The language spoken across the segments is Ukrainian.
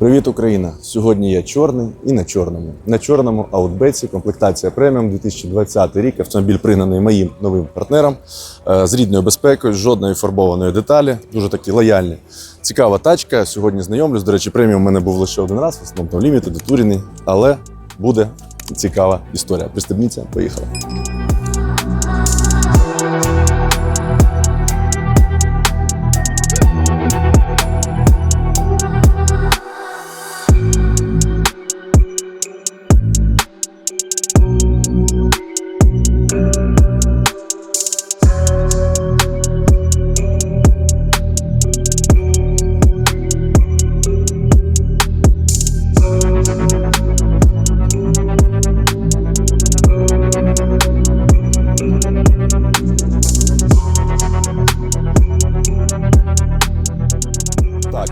Привіт, Україна! Сьогодні я чорний і на чорному. На чорному аутбеці комплектація преміум 2020 рік. Автомобіль пригнаний моїм новим партнером е, з рідною безпекою, жодної фарбованої деталі. Дуже такі лояльні. Цікава тачка. Сьогодні знайомлюсь. До речі, преміум у мене був лише один раз, в основному лімітед, туріний, але буде цікава історія. Пристебніться, поїхали.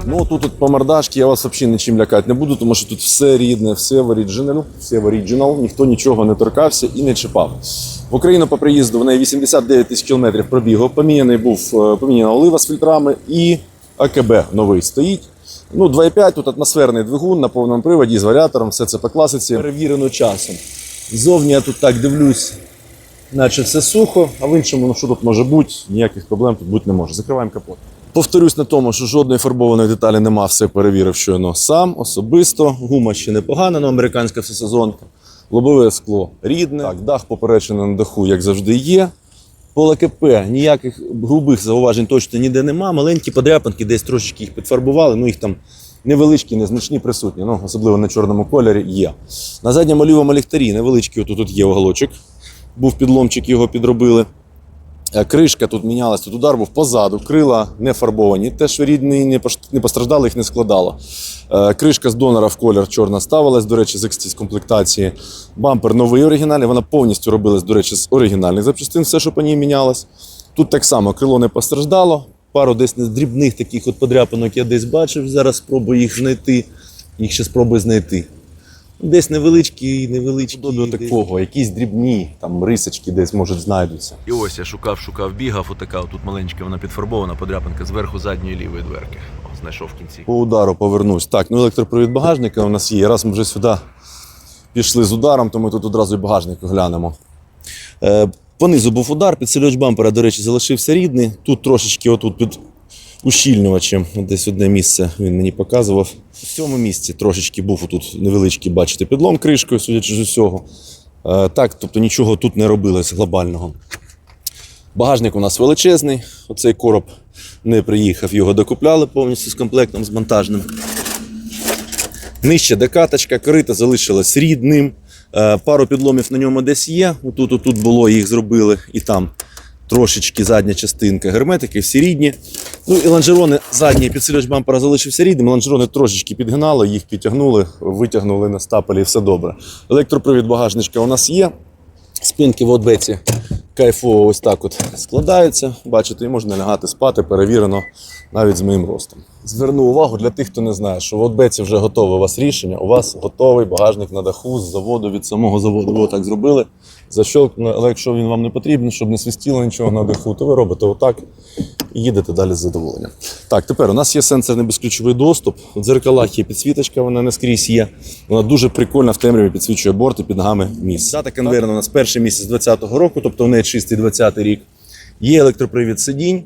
Ну тут от по мордашки я вас взагалі нічим лякати не буду, тому що тут все рідне, все в оригіналу, все в оригінал, ніхто нічого не торкався і не чіпав. В Україну по приїзду в неї 89 тисяч кілометрів пробігу. Поміняний був е, поміняна олива з фільтрами і АКБ новий стоїть. Ну, 2,5, тут атмосферний двигун на повному приводі з варіатором, все це по класиці. Перевірено часом. Зовні я тут так дивлюсь, наче все сухо, а в іншому, ну що тут може бути, ніяких проблем тут бути не може. Закриваємо капот. Повторюсь на тому, що жодної фарбованої деталі нема, все перевірив щойно сам, особисто. Гума ще непогана, ну американська всесезонка. Лобове скло рідне. Так, дах поперечений на даху, як завжди, є. По ЛКП ніяких грубих зауважень точно ніде нема. Маленькі подряпинки, десь трошечки їх підфарбували, ну їх там невеличкі, незначні присутні, ну, особливо на чорному кольорі є. На задньому лівому ліхтарі невеличкий отут тут є оголочок. Був підломчик, його підробили. Е, Кришка тут мінялась, тут удар був позаду, крила не фарбовані. Теж рідний не постраждали, їх не складало. Е, Кришка з донора в колір чорна ставилась, до речі, з XT з комплектації. Бампер новий оригінальний, вона повністю робилась, до речі, з оригінальних запчастин, все, що по ній мінялось. Тут так само крило не постраждало. Пару десь дрібних таких от подряпинок я десь бачив. Зараз спробую їх знайти. Їх ще спробую знайти. Десь невеличкі, невеличкі. До такого, якісь дрібні там рисочки десь можуть знайдуться. І ось я шукав, шукав, бігав, отака тут маленька, вона підфарбована подряпинка зверху задньої лівої дверки. О, знайшов в кінці. По удару повернусь. Так, ну електропривід багажника у нас є. Раз ми вже сюди пішли з ударом, то ми тут одразу і багажник оглянемо. Е, понизу був удар, підсилювач бампера, до речі, залишився рідний. Тут трошечки отут під ущільнювачем, десь одне місце він мені показував. В цьому місці трошечки був отут невеличкий, бачите, підлом кришкою, судячи з усього. Е, так, тобто нічого тут не робилось глобального. Багажник у нас величезний. Оцей короб не приїхав, його докупляли повністю з комплектом з монтажним. Нижче декаточка, корита залишилась рідним. Е, Пару підломів на ньому десь є. Отут, отут було, їх зробили, і там трошечки задня частинка. Герметики всі рідні. Ну і лонжерони задній підсилювач бампера залишився рідним. Лонжерони трошечки підгнали, їх підтягнули, витягнули на стапелі і все добре. Електропривід багажничка у нас є. Спинки в отбеці кайфово ось так от складаються. Бачите, і можна лягати спати, перевірено навіть з моїм ростом. Зверну увагу для тих, хто не знає, що в отбеці вже готове у вас рішення. У вас готовий багажник на даху з заводу від самого заводу. Ви отак зробили, защелкнули, але якщо він вам не потрібен, щоб не свистіло нічого на даху, то ви робите отак і їдете далі з задоволенням. Так, тепер у нас є сенсорний безключовий доступ. В дзеркалах є підсвіточка, вона не скрізь є. Вона дуже прикольно в темряві підсвічує борт і під ногами місце. Дата конвейерна у нас перший місяць 2020 року, тобто в неї чистий 20 рік. Є електропривід сидінь.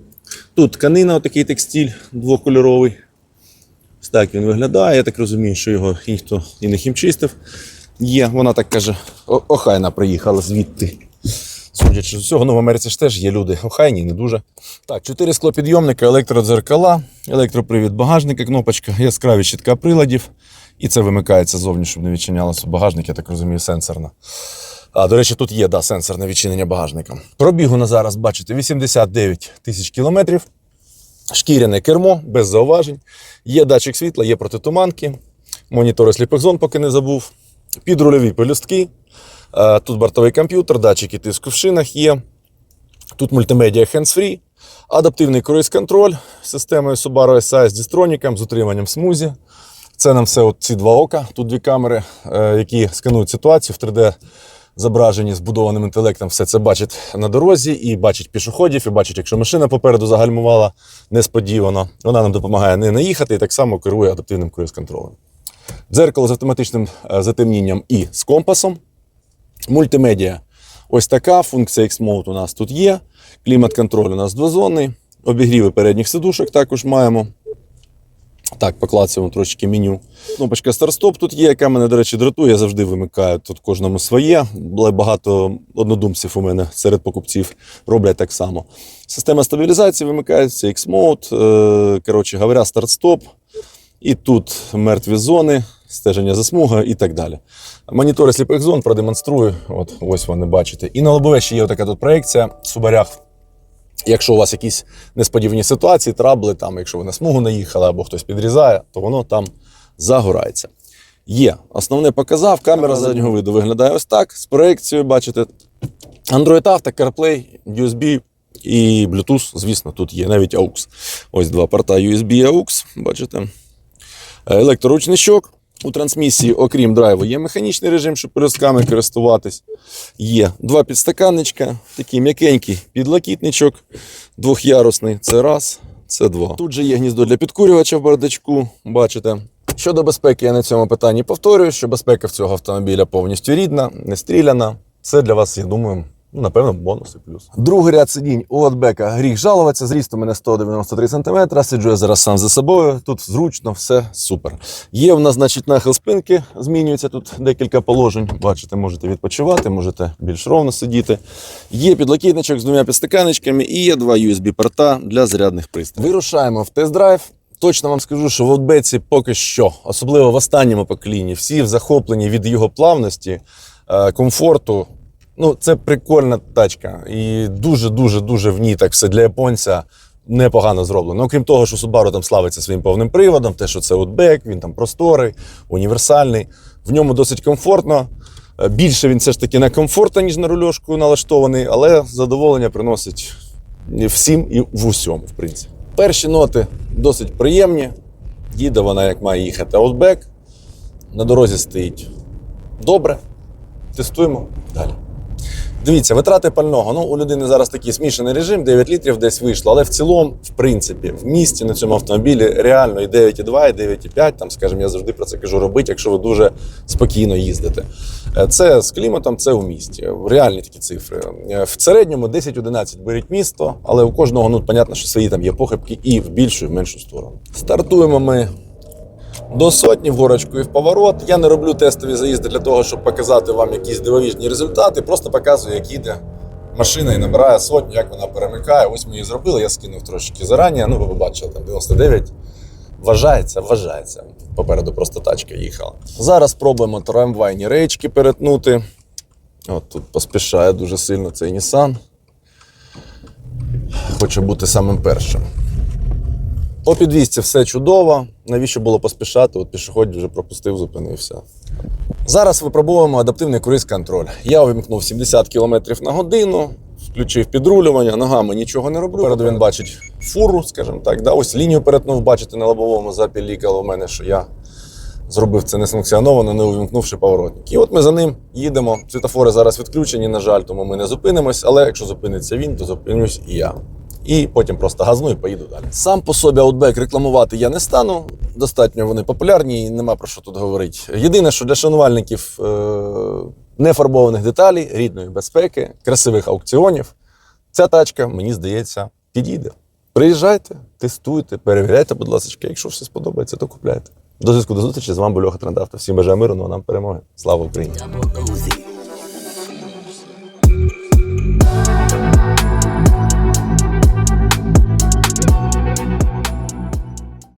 Тут тканина, отакий текстиль двокольоровий. Так він виглядає. Я так розумію, що його ніхто і не хімчистив. Є, вона так каже, охайна приїхала звідти. Судячи з усього, ну в Америці ж теж є люди охайні, не дуже. Так, чотири склопідйомника, електродзеркала, електропривід багажника, кнопочка, яскраві щитка приладів. І це вимикається зовні, щоб не відчинялося багажник, я так розумію, сенсорно. А, до речі, тут є да, сенсорне відчинення багажника. Пробігу на зараз, бачите, 89 тисяч кілометрів. Шкіряне кермо, без зауважень. Є датчик світла, є протитуманки, монітори сліпих зон, поки не забув. Підрульові пелюстки. Е, Тут бортовий комп'ютер, датчики тиску в шинах є. Тут мультимедіа hands-free, адаптивний круїз-контроль з системою Subaru SI з дістроніком, з утриманням смузі. Це нам все ці два ока. Тут дві камери, е, які сканують ситуацію в 3D зображенні з будованим інтелектом. Все це бачить на дорозі і бачить пішоходів, і бачить, якщо машина попереду загальмувала несподівано. Вона нам допомагає не наїхати і так само керує адаптивним круїз-контролем. Дзеркало з автоматичним е, затемнінням і з компасом. Мультимедіа. Ось така функція X-Mode у нас тут є. Клімат-контроль у нас двозонний. Обігріви передніх сидушок також маємо. Так, поклацаємо трошки меню. Кнопочка старт-стоп тут є, яка мене, до речі, дратує. Я завжди вимикаю тут кожному своє. Але багато однодумців у мене серед покупців роблять так само. Система стабілізації вимикається, X-Mode, е, коротше говоря, старт-стоп. І тут мертві зони, стеження за смугою і так далі. Монітори сліпих зон продемонструю. От ось вони бачите. І на лобове ще є така тут проекція в субарях. Якщо у вас якісь несподівані ситуації, трабли, там, якщо ви на смугу наїхали або хтось підрізає, то воно там загорається. Є. Основне показав, камера заднього виду виглядає ось так. З проекцією, бачите, Android Auto, CarPlay, USB і Bluetooth, звісно, тут є навіть AUX. Ось два порта USB і AUX, бачите. Е, Електроручничок. У трансмісії, окрім драйву, є механічний режим, щоб пелюстками користуватись. Є два підстаканничка, такий м'якенький підлокітничок, двохярусний. Це раз, це два. Тут же є гніздо для підкурювача в бардачку, бачите. Щодо безпеки, я на цьому питанні повторюю, що безпека в цього автомобіля повністю рідна, не стріляна. Це для вас, я думаю, ну, напевно, бонус і плюс. Другий ряд сидінь у Outback гріх жалуватися. Зріст у мене 193 см. Сиджу я зараз сам за собою. Тут зручно, все супер. Є в нас, значить, нахил спинки, змінюється тут декілька положень. Бачите, можете відпочивати, можете більш ровно сидіти. Є підлокітничок з двома підстаканечками і є два USB-порта для зарядних пристроїв. Вирушаємо в тест-драйв. Точно вам скажу, що в Outback поки що, особливо в останньому поколінні, всі в захоплені від його плавності, е, комфорту. Ну, це прикольна тачка. І дуже-дуже дуже в ній так все для японця непогано зроблено. Окрім того, що Subaru там славиться своїм повним приводом, те, що це Outback, він там просторий, універсальний. В ньому досить комфортно. Е, Більше він все ж таки на комфорту, ніж на рульошку налаштований, але задоволення приносить всім і в усьому, в принципі. Перші ноти досить приємні. Їде вона, як має їхати Outback. На дорозі стоїть добре. Тестуємо далі. Дивіться, витрати пального. Ну, у людини зараз такий смішаний режим, 9 літрів десь вийшло. Але в цілому, в принципі, в місті на цьому автомобілі реально і 9,2, і 9,5, там, скажімо, я завжди про це кажу робити, якщо ви дуже спокійно їздите. Е, Це з кліматом, це у місті. Реальні такі цифри. Е, В середньому 10-11 беріть місто, але у кожного, ну, понятно, що свої там є похибки і в більшу, і в меншу сторону. Стартуємо ми до сотні в і в поворот. Я не роблю тестові заїзди для того, щоб показати вам якісь дивовижні результати. Просто показую, як їде машина і набирає сотню, як вона перемикає. Ось ми її зробили. Я скинув трошки зарані. Ну, ви побачили, там 99. Вважається, вважається. Попереду просто тачка їхала. Зараз спробуємо трамвайні речки перетнути. От тут поспішає дуже сильно цей Nissan. Хоче бути самим першим. По підвісці все чудово. Навіщо було поспішати? От пішохід вже пропустив, зупинився. Зараз випробуємо адаптивний круїз-контроль. Я увімкнув 70 км на годину, включив підрулювання, ногами нічого не роблю. Переду він бачить фуру, скажімо так. Да? Ось лінію перетнув, бачите, на лобовому запілікало у мене, що я зробив це несанкціоновано, не увімкнувши поворотник. І от ми за ним їдемо. Світофори зараз відключені, на жаль, тому ми не зупинимось. Але якщо зупиниться він, то зупинюсь і я. І потім просто газну і поїду далі. Сам по собі Outback рекламувати я не стану. Достатньо вони популярні і нема про що тут говорити. Єдине, що для шанувальників е- нефарбованих деталей, рідної безпеки, красивих аукціонів, ця тачка, мені здається, підійде. Приїжджайте, тестуйте, перевіряйте, будь ласка, якщо все сподобається, то купляйте. До зв'язку до зустрічі. З вами був Льоха Трендавто. Всім бажаю миру, ну а нам перемоги. Слава Україні!